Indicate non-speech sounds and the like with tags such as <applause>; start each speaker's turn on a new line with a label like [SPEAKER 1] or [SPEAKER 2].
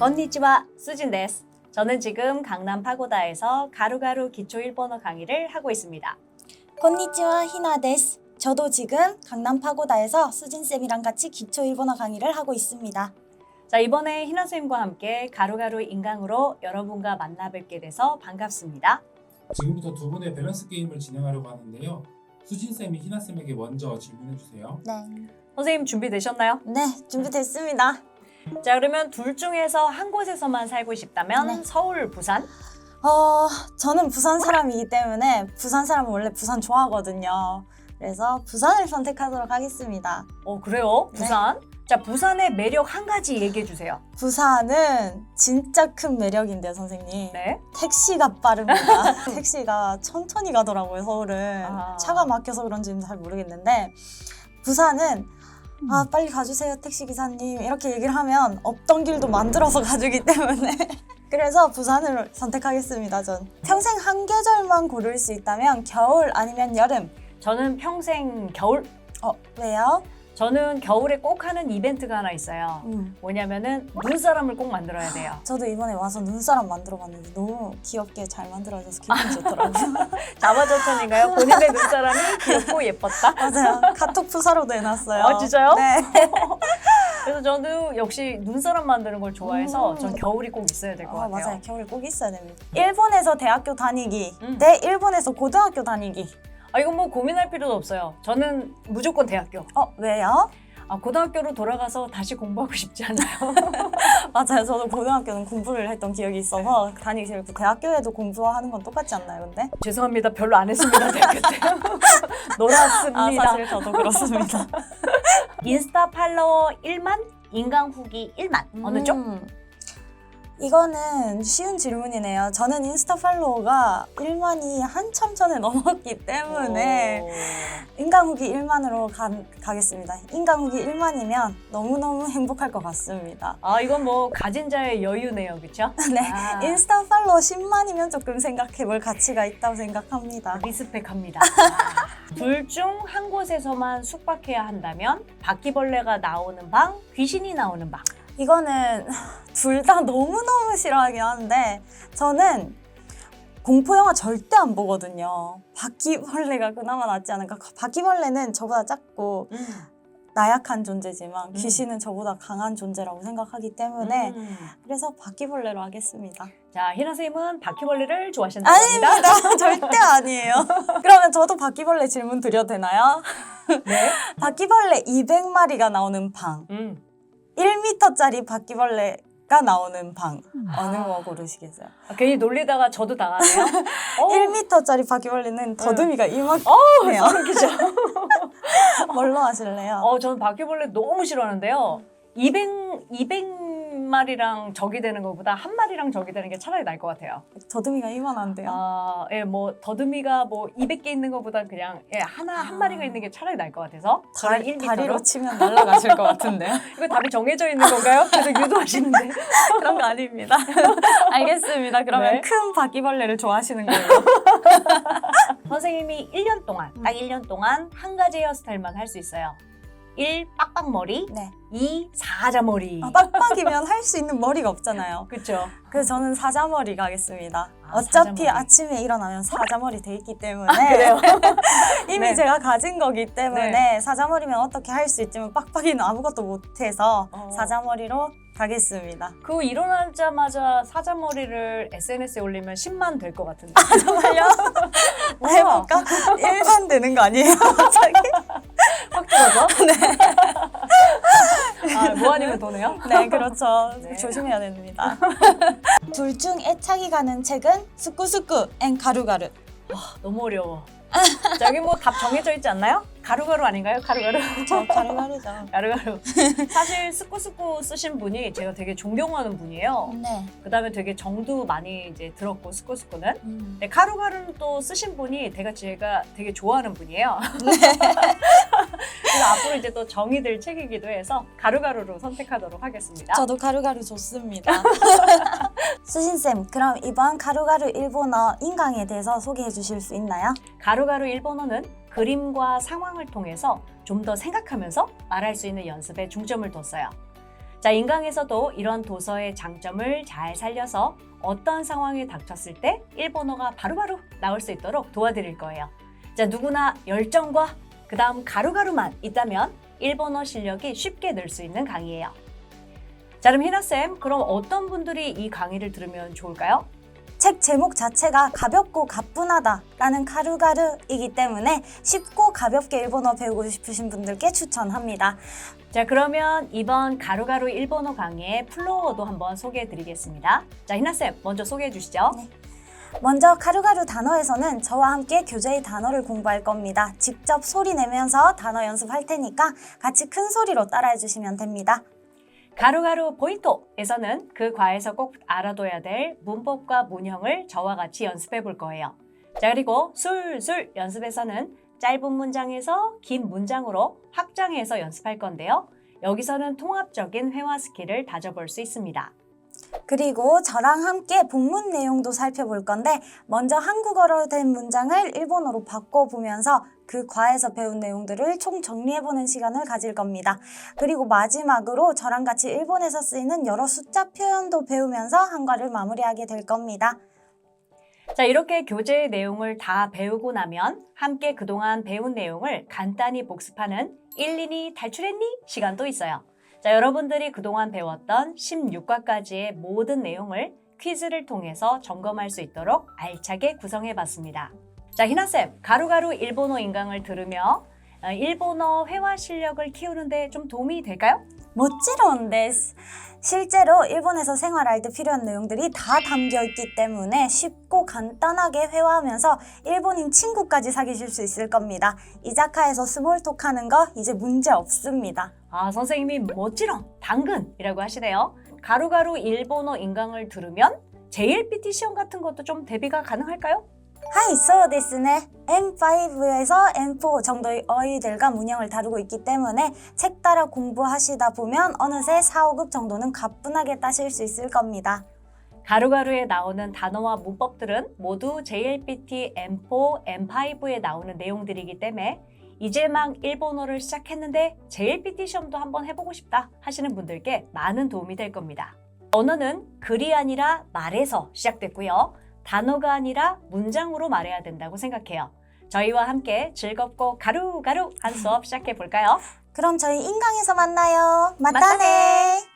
[SPEAKER 1] 건니치와 수진 데스. 저는 지금 강남 파고다에서 가루가루 기초 일본어 강의를 하고 있습니다.
[SPEAKER 2] 건니치와 히나 데스. 저도 지금 강남 파고다에서 수진 쌤이랑 같이 기초 일본어 강의를 하고 있습니다.
[SPEAKER 1] 자, 이번에 희나 선생님과 함께 가루가루 인강으로 여러분과 만나 뵙게 돼서 반갑습니다.
[SPEAKER 3] 지금부터 두 분의 밸런스 게임을 진행하려고 하는데요. 수진 쌤이 희나 쌤에게 먼저 질문해 주세요.
[SPEAKER 2] 네.
[SPEAKER 1] 선생님 준비되셨나요?
[SPEAKER 2] 네, 준비됐습니다.
[SPEAKER 1] 자, 그러면 둘 중에서 한 곳에서만 살고 싶다면
[SPEAKER 2] 네.
[SPEAKER 1] 서울, 부산?
[SPEAKER 2] 어, 저는 부산 사람이기 때문에 부산 사람은 원래 부산 좋아하거든요. 그래서 부산을 선택하도록 하겠습니다.
[SPEAKER 1] 어, 그래요?
[SPEAKER 2] 네.
[SPEAKER 1] 부산? 자, 부산의 매력 한 가지 얘기해 주세요.
[SPEAKER 2] 부산은 진짜 큰 매력인데요, 선생님.
[SPEAKER 1] 네.
[SPEAKER 2] 택시가 빠릅니다. <laughs> 택시가 천천히 가더라고요, 서울은.
[SPEAKER 1] 아.
[SPEAKER 2] 차가 막혀서 그런지는 잘 모르겠는데, 부산은 아, 빨리 가주세요, 택시 기사님. 이렇게 얘기를 하면 없던 길도 만들어서 <laughs> 가주기 때문에. 그래서 부산을 선택하겠습니다, 전. 평생 한 계절만 고를 수 있다면 겨울 아니면 여름.
[SPEAKER 1] 저는 평생 겨울.
[SPEAKER 2] 어, 왜요?
[SPEAKER 1] 저는 겨울에 꼭 하는 이벤트가 하나 있어요.
[SPEAKER 2] 음.
[SPEAKER 1] 뭐냐면은 눈사람을 꼭 만들어야 돼요. <gasps>
[SPEAKER 2] 저도 이번에 와서 눈사람 만들어 봤는데 너무 귀엽게 잘 만들어져서 기분이 좋더라고요. <laughs>
[SPEAKER 1] 자바저천인가요? 본인의 <laughs> 눈사람이 귀엽고 예뻤다.
[SPEAKER 2] 맞아요. 카톡 프사로도 해놨어요.
[SPEAKER 1] 아, 진짜요?
[SPEAKER 2] 네. <laughs>
[SPEAKER 1] 그래서 저도 역시 눈사람 만드는 걸 좋아해서
[SPEAKER 2] 음.
[SPEAKER 1] 전 겨울이 꼭 있어야 될 것
[SPEAKER 2] 아,
[SPEAKER 1] 같아요.
[SPEAKER 2] 맞아요. 겨울 꼭 있어야 됩니다. 일본에서 대학교 다니기
[SPEAKER 1] 음.
[SPEAKER 2] 대 일본에서 고등학교 다니기.
[SPEAKER 1] 아 이건 뭐 고민할 필요도 없어요. 저는 무조건 대학교.
[SPEAKER 2] 어, 왜요?
[SPEAKER 1] 아 고등학교로 돌아가서 다시 공부하고 싶지 않아요. <laughs>
[SPEAKER 2] 맞아요. 저도 고등학교는 공부를 했던 기억이 있어서 다니기 싫고 대학교에도 공부하는 건 똑같지 않나요, 근데? <laughs>
[SPEAKER 1] 죄송합니다. 별로 안 했습니다 대학교 때. <laughs> 놀았습니다.
[SPEAKER 2] 아, 사실 저도 그렇습니다.
[SPEAKER 1] 인스타 팔로워 1만, 인강 후기 1만. 어느 쪽?
[SPEAKER 2] 음. 이거는 쉬운 질문이네요. 저는 인스타 팔로워가 1만이 한참 전에 <laughs> 넘었기 때문에 인강 후기 1만으로 가, 가겠습니다. 인강 후기 1만이면 너무너무 행복할 것 같습니다.
[SPEAKER 1] 아 이건 뭐 가진 자의 여유네요, 그렇죠? <laughs>
[SPEAKER 2] 네.
[SPEAKER 1] 아.
[SPEAKER 2] 인스타 팔로워 10만이면 조금 생각해볼 가치가 있다고 생각합니다.
[SPEAKER 1] 리스펙합니다. 둘 중 한 곳에서만 숙박해야 한다면 바퀴벌레가 나오는 방, 귀신이 나오는 방.
[SPEAKER 2] 이거는 <laughs> 둘 다 너무너무 싫어하긴 하는데 저는 공포 영화 절대 안 보거든요. 바퀴벌레가 그나마 낫지 않을까. 바퀴벌레는 저보다 작고 나약한 존재지만
[SPEAKER 1] 음.
[SPEAKER 2] 귀신은 저보다 강한 존재라고 생각하기 때문에
[SPEAKER 1] 음.
[SPEAKER 2] 그래서 바퀴벌레로 하겠습니다.
[SPEAKER 1] 자, 희나 선생님은 바퀴벌레를 좋아하신다고 합니다.
[SPEAKER 2] 아닙니다. <laughs> 절대 아니에요. 그러면 저도 바퀴벌레 질문 드려도 되나요?
[SPEAKER 1] 네. <laughs>
[SPEAKER 2] 바퀴벌레 200마리가 나오는 방.
[SPEAKER 1] 음.
[SPEAKER 2] 1m짜리 바퀴벌레가 나오는 방. 어느
[SPEAKER 1] 아.
[SPEAKER 2] 거 고르시겠어요?
[SPEAKER 1] 아, 괜히 놀리다가 저도 당하네요. <laughs> 어,
[SPEAKER 2] 1m짜리 바퀴벌레는 더듬이가 이만해요.
[SPEAKER 1] 소름 끼쳐.
[SPEAKER 2] 뭘로 하실래요?
[SPEAKER 1] 어, 저는 바퀴벌레 너무 싫어하는데요. 200, 200 마리랑 적이 되는 것보다 한 마리랑 적이 되는 게 차라리 나을 것 같아요.
[SPEAKER 2] 더듬이가 이만한데요.
[SPEAKER 1] 아, 예, 뭐 더듬이가 뭐 200개 있는 것보다 그냥 예, 하나 한
[SPEAKER 2] 아.
[SPEAKER 1] 마리가 있는 게 차라리 나을 것 같아서
[SPEAKER 2] 다리,
[SPEAKER 1] 1m로
[SPEAKER 2] 다리로 치면 날아가실 것 같은데요? <laughs>
[SPEAKER 1] 이거 답이 정해져 있는 건가요? 계속 유도하시는데. <laughs>
[SPEAKER 2] 그런 거 아닙니다. <laughs> 알겠습니다. 그러면
[SPEAKER 1] 네.
[SPEAKER 2] 큰 바퀴벌레를 좋아하시는 걸로.
[SPEAKER 1] 선생님이 1년 동안
[SPEAKER 2] 음.
[SPEAKER 1] 딱 1년 동안 한 가지 헤어스타일만 할 수 있어요. 1. 빡빡머리
[SPEAKER 2] 네.
[SPEAKER 1] 2. 사자머리
[SPEAKER 2] 아, 빡빡이면 할 수 있는 머리가 없잖아요. <laughs>
[SPEAKER 1] 그쵸?
[SPEAKER 2] 그래서 저는 사자머리 가겠습니다.
[SPEAKER 1] 아,
[SPEAKER 2] 어차피
[SPEAKER 1] 사자머리.
[SPEAKER 2] 아침에 일어나면 사자머리 돼 있기 때문에
[SPEAKER 1] 그래요? <laughs>
[SPEAKER 2] 이미
[SPEAKER 1] 네.
[SPEAKER 2] 제가 가진 거기 때문에
[SPEAKER 1] 네.
[SPEAKER 2] 사자머리면 어떻게 할 수 있지만 빡빡이는 아무것도 못해서
[SPEAKER 1] 어.
[SPEAKER 2] 사자머리로 가겠습니다.
[SPEAKER 1] 그 일어나자마자 사자머리를 SNS에 올리면 10만 될 것 같은데.
[SPEAKER 2] 정말요? <laughs>
[SPEAKER 1] 우와.
[SPEAKER 2] 해볼까? 1만 되는 거 아니에요? 갑자기?
[SPEAKER 1] 확 들어서? <laughs> 네. <laughs> 아, 뭐 아니면 도네요?
[SPEAKER 2] 네, 그렇죠.
[SPEAKER 1] 네.
[SPEAKER 2] 조심해야 됩니다. <laughs> 둘 중 애착이 가는 책은 스쿠스쿠 앤 가루가루.
[SPEAKER 1] 너무 어려워. 자, 여기 뭐 답 정해져 있지 않나요? 가루가루 아닌가요? 가루가루?
[SPEAKER 2] 저 가루가루죠.
[SPEAKER 1] 가루가루. 사실 스쿠스쿠 쓰신 분이 제가 되게 존경하는 분이에요.
[SPEAKER 2] 네.
[SPEAKER 1] 그 다음에 되게 정도 많이 이제 들었고, 스쿠스쿠는.
[SPEAKER 2] 음.
[SPEAKER 1] 네, 가루가루는 또 쓰신 분이 제가 제가 되게 좋아하는 분이에요.
[SPEAKER 2] 네.
[SPEAKER 1] 그래서 앞으로 이제 또 정이 될 책이기도 해서 가루가루로 선택하도록 하겠습니다.
[SPEAKER 2] 저도 가루가루 좋습니다. <laughs> 수신쌤, 그럼 이번 가루가루 일본어 인강에 대해서 소개해 주실 수 있나요?
[SPEAKER 1] 가루가루 일본어는 그림과 상황을 통해서 좀 더 생각하면서 말할 수 있는 연습에 중점을 뒀어요. 자, 인강에서도 이런 도서의 장점을 잘 살려서 어떤 상황이 닥쳤을 때 일본어가 바로 바로 나올 수 있도록 도와드릴 거예요. 자, 누구나 열정과 그 다음 가루가루만 있다면 일본어 실력이 쉽게 늘 수 있는 강의예요. 자, 그럼 희나쌤, 그럼 어떤 분들이 이 강의를 들으면 좋을까요?
[SPEAKER 2] 책 제목 자체가 가볍고 가뿐하다라는 카루가루이기 때문에 쉽고 가볍게 일본어 배우고 싶으신 분들께 추천합니다.
[SPEAKER 1] 자, 그러면 이번 가루가루 일본어 강의의 플로어도 한번 소개해 드리겠습니다. 자, 희나쌤, 먼저 소개해 주시죠.
[SPEAKER 2] 먼저 카루가루 단어에서는 저와 함께 교재의 단어를 공부할 겁니다. 직접 소리 내면서 단어 연습할 테니까 같이 큰 소리로 따라해 주시면 됩니다.
[SPEAKER 1] 가루가루 포인토에서는 그 과에서 꼭 알아둬야 될 문법과 문형을 저와 같이 연습해 볼 거예요. 자, 그리고 술술 연습에서는 짧은 문장에서 긴 문장으로 확장해서 연습할 건데요. 여기서는 통합적인 회화 스킬을 다져볼 수 있습니다.
[SPEAKER 2] 그리고 저랑 함께 본문 내용도 살펴볼 건데 먼저 한국어로 된 문장을 일본어로 바꿔보면서 그 과에서 배운 내용들을 총 정리해보는 시간을 가질 겁니다. 그리고 마지막으로 저랑 같이 일본에서 쓰이는 여러 숫자 표현도 배우면서 한과를 마무리하게 될 겁니다.
[SPEAKER 1] 자, 이렇게 교재의 내용을 다 배우고 나면 함께 그동안 배운 내용을 간단히 복습하는 1, 2니 탈출했니? 시간도 있어요. 자, 여러분들이 그동안 배웠던 16과까지의 모든 내용을 퀴즈를 통해서 점검할 수 있도록 알차게 구성해 봤습니다. 자, 희나쌤, 가루가루 일본어 인강을 들으며 어, 일본어 회화 실력을 키우는데 좀 도움이 될까요?
[SPEAKER 2] 멋지로운 데스. 실제로 일본에서 생활할 때 필요한 내용들이 다 담겨 있기 때문에 쉽고 간단하게 회화하면서 일본인 친구까지 사귀실 수 있을 겁니다. 이자카에서 스몰톡 하는 거 이제 문제 없습니다.
[SPEAKER 1] 아, 선생님이 멋지런 당근이라고 하시네요. 가루가루 일본어 인강을 들으면 JLPT 시험 같은 것도 좀 대비가 가능할까요?
[SPEAKER 2] 하이, 소 데스네. M5에서 M4 정도의 어휘들과 문형을 다루고 있기 때문에 책 따라 공부하시다 보면 어느새 4, 5급 정도는 가뿐하게 따실 수 있을 겁니다.
[SPEAKER 1] 가루가루에 나오는 단어와 문법들은 모두 JLPT M4, M5에 나오는 내용들이기 때문에 이제 막 일본어를 시작했는데 JLPT 시험도 한번 해보고 싶다 하시는 분들께 많은 도움이 될 겁니다. 언어는 글이 아니라 말에서 시작됐고요. 단어가 아니라 문장으로 말해야 된다고 생각해요. 저희와 함께 즐겁고 가루가루 한 수업 시작해 볼까요?
[SPEAKER 2] 그럼 저희 인강에서 만나요. 맞다네.